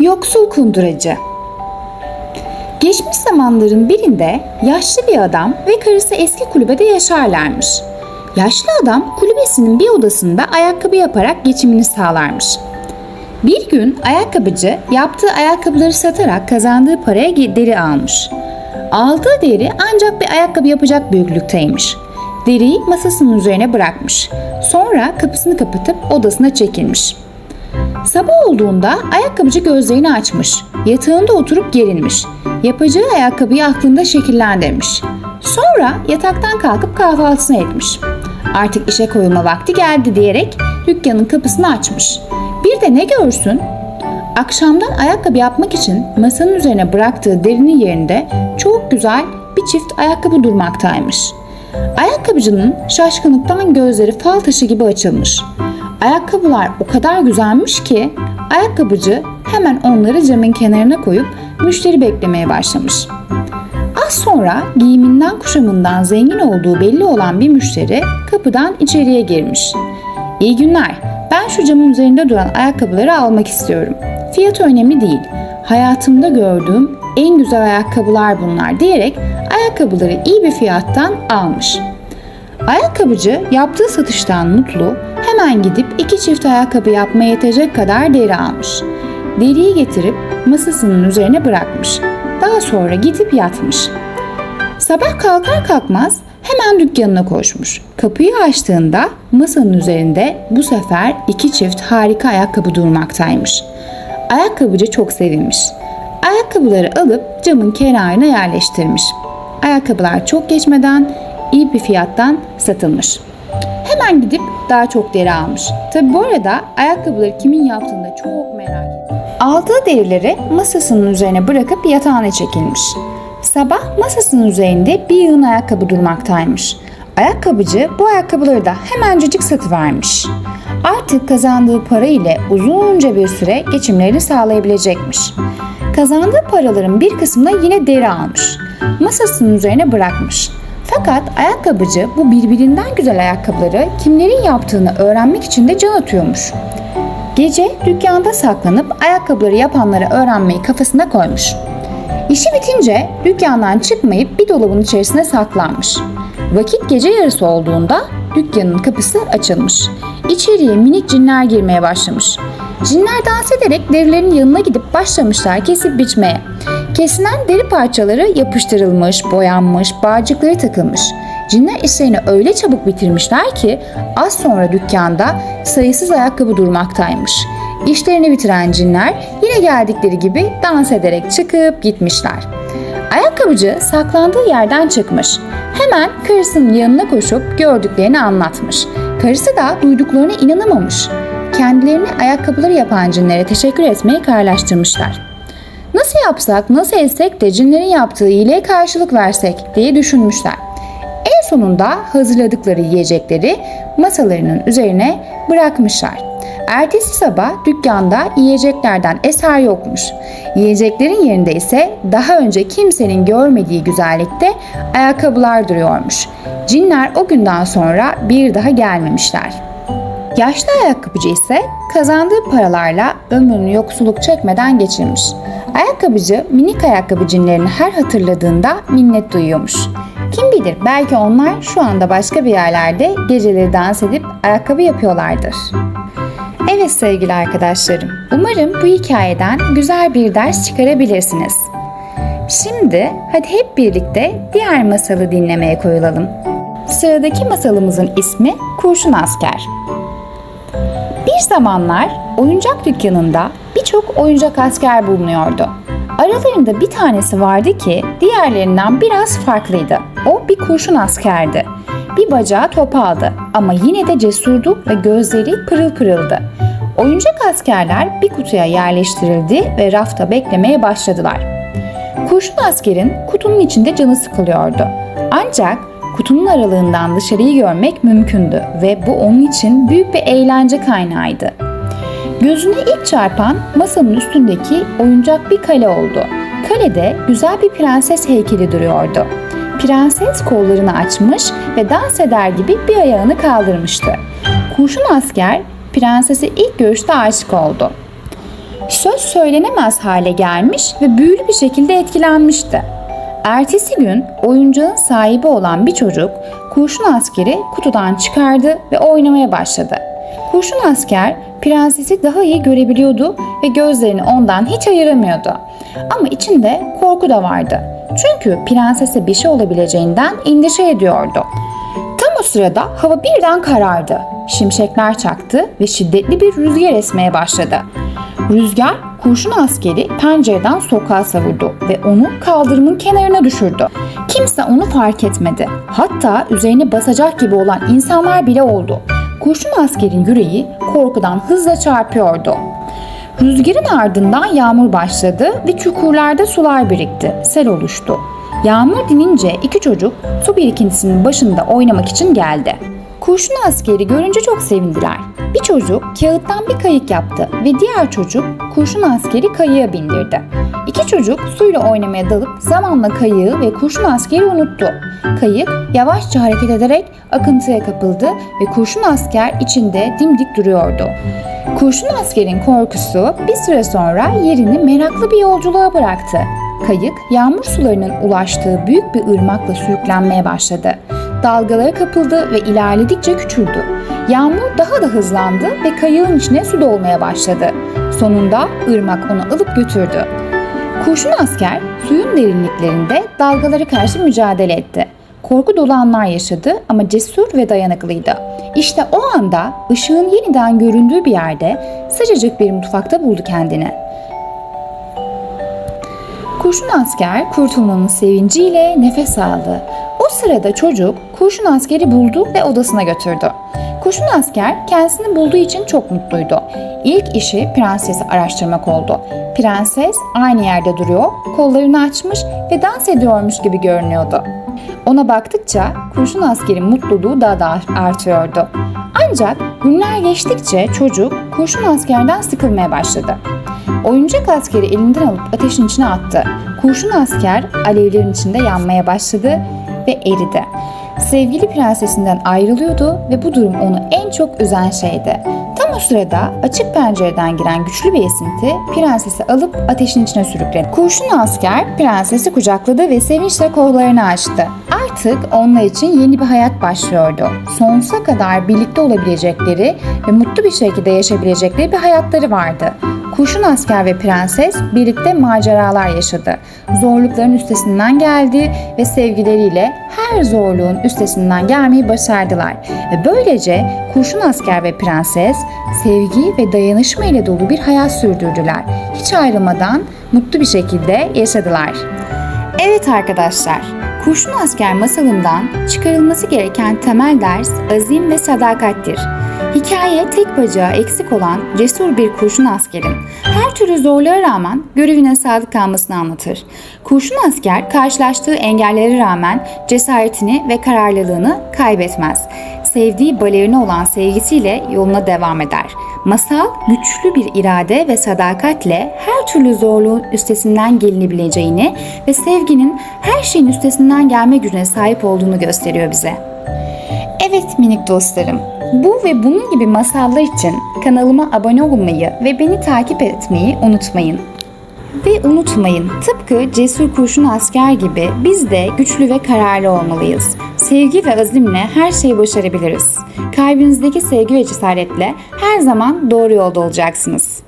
Yoksul kunduracı. Geçmiş zamanların birinde yaşlı bir adam ve karısı eski kulübede yaşarlarmış. Yaşlı adam kulübesinin bir odasında ayakkabı yaparak geçimini sağlarmış. Bir gün ayakkabıcı yaptığı ayakkabıları satarak kazandığı paraya deri almış. Aldığı deri ancak bir ayakkabı yapacak büyüklükteymiş. Deriyi masasının üzerine bırakmış. Sonra kapısını kapatıp odasına çekilmiş. Sabah olduğunda ayakkabıcı gözlerini açmış. Yatağında oturup gerilmiş. Yapacağı ayakkabıyı aklında şekillendirmiş. Sonra yataktan kalkıp kahvaltısını etmiş. Artık işe koyulma vakti geldi diyerek dükkanın kapısını açmış. Bir de ne görsün? Akşamdan ayakkabı yapmak için masanın üzerine bıraktığı derinin yerinde çok güzel bir çift ayakkabı durmaktaymış. Ayakkabıcının şaşkınlıktan gözleri fal taşı gibi açılmış. Ayakkabılar o kadar güzelmiş ki ayakkabıcı hemen onları camın kenarına koyup müşteri beklemeye başlamış. Az sonra giyiminden kuşamından zengin olduğu belli olan bir müşteri kapıdan içeriye girmiş. İyi günler. Ben şu camın üzerinde duran ayakkabıları almak istiyorum. Fiyatı önemli değil. Hayatımda gördüğüm en güzel ayakkabılar bunlar diyerek ayakkabıları iyi bir fiyattan almış. Ayakkabıcı yaptığı satıştan mutlu hemen gidip iki çift ayakkabı yapmaya yetecek kadar deri almış. Deriyi getirip masasının üzerine bırakmış. Daha sonra gidip yatmış. Sabah kalkar kalkmaz hemen dükkanına koşmuş. Kapıyı açtığında masanın üzerinde bu sefer iki çift harika ayakkabı durmaktaymış. Ayakkabıcı çok sevinmiş. Ayakkabıları alıp camın kenarına yerleştirmiş. Ayakkabılar çok geçmeden iyi bir fiyattan satılmış. Hemen gidip daha çok deri almış. Tabi bu arada ayakkabıları kimin yaptığını da çok merak etmiş. Aldığı derileri masasının üzerine bırakıp yatağına çekilmiş. Sabah masasının üzerinde bir yığın ayakkabı durmaktaymış. Ayakkabıcı bu ayakkabıları da hemencecik satıvermiş. Artık kazandığı para ile uzunca bir süre geçimlerini sağlayabilecekmiş. Kazandığı paraların bir kısmını yine deri almış. Masasının üzerine bırakmış. Fakat ayakkabıcı bu birbirinden güzel ayakkabıları kimlerin yaptığını öğrenmek için de can atıyormuş. Gece dükkanda saklanıp ayakkabıları yapanları öğrenmeyi kafasına koymuş. İşi bitince dükkandan çıkmayıp bir dolabın içerisine saklanmış. Vakit gece yarısı olduğunda dükkanın kapısı açılmış. İçeriye minik cinler girmeye başlamış. Cinler dans ederek derilerin yanına gidip başlamışlar kesip biçmeye. Kesilen deri parçaları yapıştırılmış, boyanmış, bağcıkları takılmış. Cinler işlerini öyle çabuk bitirmişler ki az sonra dükkanda sayısız ayakkabı durmaktaymış. İşlerini bitiren cinler yine geldikleri gibi dans ederek çıkıp gitmişler. Ayakkabıcı saklandığı yerden çıkmış. Hemen karısının yanına koşup gördüklerini anlatmış. Karısı da duyduklarına inanamamış. Kendilerini ayakkabıları yapan cinlere teşekkür etmeyi kararlaştırmışlar. Nasıl yapsak, nasıl etsek de cinlerin yaptığı iyiliğe karşılık versek diye düşünmüşler. En sonunda hazırladıkları yiyecekleri masalarının üzerine bırakmışlar. Ertesi sabah dükkanda yiyeceklerden eser yokmuş. Yiyeceklerin yerinde ise daha önce kimsenin görmediği güzellikte ayakkabılar duruyormuş. Cinler o günden sonra bir daha gelmemişler. Yaşlı ayakkabıcı ise kazandığı paralarla ömrünü yoksulluk çekmeden geçirmiş. Ayakkabıcı minik ayakkabı cinlerini her hatırladığında minnet duyuyormuş. Kim bilir belki onlar şu anda başka bir yerlerde geceleri dans edip ayakkabı yapıyorlardır. Evet sevgili arkadaşlarım, umarım bu hikayeden güzel bir ders çıkarabilirsiniz. Şimdi hadi hep birlikte diğer masalı dinlemeye koyulalım. Sıradaki masalımızın ismi Kurşun Asker. Bir zamanlar oyuncak dükkanında birçok oyuncak asker bulunuyordu. Aralarında bir tanesi vardı ki diğerlerinden biraz farklıydı. O bir kurşun askerdi. Bir bacağı topaldı ama yine de cesurdu ve gözleri pırıl pırıldı. Oyuncak askerler bir kutuya yerleştirildi ve rafta beklemeye başladılar. Kurşun askerin kutunun içinde canı sıkılıyordu. Ancak kutunun aralığından dışarıyı görmek mümkündü ve bu onun için büyük bir eğlence kaynağıydı. Gözüne ilk çarpan masanın üstündeki oyuncak bir kale oldu. Kalede güzel bir prenses heykeli duruyordu. Prenses kollarını açmış ve dans eder gibi bir ayağını kaldırmıştı. Kurşun asker prensese ilk görüşte aşık oldu. Söz söylenemez hale gelmiş ve büyülü bir şekilde etkilenmişti. Ertesi gün oyuncağın sahibi olan bir çocuk kurşun askeri kutudan çıkardı ve oynamaya başladı. Kurşun asker prensesi daha iyi görebiliyordu ve gözlerini ondan hiç ayıramıyordu. Ama içinde korku da vardı. Çünkü prensese bir şey olabileceğinden endişe ediyordu. Tam o sırada hava birden karardı. Şimşekler çaktı ve şiddetli bir rüzgar esmeye başladı. Rüzgar kurşun askeri pencereden sokağa savurdu ve onu kaldırımın kenarına düşürdü. Kimse onu fark etmedi. Hatta üzerine basacak gibi olan insanlar bile oldu. Kurşun askerin yüreği korkudan hızla çarpıyordu. Rüzgarın ardından yağmur başladı ve çukurlarda sular birikti. Sel oluştu. Yağmur dinince iki çocuk su birikintisinin başında oynamak için geldi. Kurşun askeri görünce çok sevindiler. Bir çocuk kağıttan bir kayık yaptı ve diğer çocuk kurşun askeri kayığa bindirdi. İki çocuk suyla oynamaya dalıp zamanla kayığı ve kurşun askeri unuttu. Kayık yavaşça hareket ederek akıntıya kapıldı ve kurşun asker içinde dimdik duruyordu. Kurşun askerin korkusu bir süre sonra yerini meraklı bir yolculuğa bıraktı. Kayık yağmur sularının ulaştığı büyük bir ırmakla sürüklenmeye başladı. Dalgalara kapıldı ve ilerledikçe küçüldü. Yağmur daha da hızlandı ve kayığın içine su dolmaya başladı. Sonunda ırmak onu alıp götürdü. Kurşun asker suyun derinliklerinde dalgalara karşı mücadele etti. Korku dolu anlar yaşadı ama cesur ve dayanıklıydı. İşte o anda ışığın yeniden göründüğü bir yerde sıcacık bir mutfakta buldu kendini. Kurşun asker kurtulmanın sevinciyle nefes aldı. O sırada çocuk kurşun askeri buldu ve odasına götürdü. Kurşun asker kendisini bulduğu için çok mutluydu. İlk işi prensesi araştırmak oldu. Prenses aynı yerde duruyor, kollarını açmış ve dans ediyormuş gibi görünüyordu. Ona baktıkça kurşun askerin mutluluğu daha da artıyordu. Ancak günler geçtikçe çocuk kurşun askerden sıkılmaya başladı. Oyuncak askeri elinden alıp ateşin içine attı. Kurşun asker alevlerin içinde yanmaya başladı ve eridi. Sevgili prensesinden ayrılıyordu ve bu durum onu en çok üzen şeydi. Tam o sırada açık pencereden giren güçlü bir esinti prensesi alıp ateşin içine sürükledi. Kurşun asker prensesi kucakladı ve sevinçle kollarını açtı. Artık onlar için yeni bir hayat başlıyordu. Sonsuza kadar birlikte olabilecekleri ve mutlu bir şekilde yaşayabilecekleri bir hayatları vardı. Kurşun asker ve prenses birlikte maceralar yaşadı. Zorlukların üstesinden geldi ve sevgileriyle her zorluğun üstesinden gelmeyi başardılar. Ve böylece kurşun asker ve prenses sevgi ve dayanışma ile dolu bir hayat sürdürdüler. Hiç ayrılmadan mutlu bir şekilde yaşadılar. Evet arkadaşlar, Kurşun Asker masalından çıkarılması gereken temel ders azim ve sadakattir. Hikaye tek bacağı eksik olan cesur bir kurşun askerin her türlü zorluğa rağmen görevine sadık kalmasını anlatır. Kurşun asker karşılaştığı engellere rağmen cesaretini ve kararlılığını kaybetmez. Sevdiği balerine olan sevgisiyle yoluna devam eder. Masal güçlü bir irade ve sadakatle her türlü zorluğun üstesinden gelinebileceğini ve sevginin her şeyin üstesinden gelme gücüne sahip olduğunu gösteriyor bize. Evet minik dostlarım, bu ve bunun gibi masallar için kanalıma abone olmayı ve beni takip etmeyi unutmayın. Ve unutmayın, tıpkı cesur kurşun asker gibi biz de güçlü ve kararlı olmalıyız. Sevgi ve azimle her şeyi başarabiliriz. Kalbinizdeki sevgi ve cesaretle her zaman doğru yolda olacaksınız.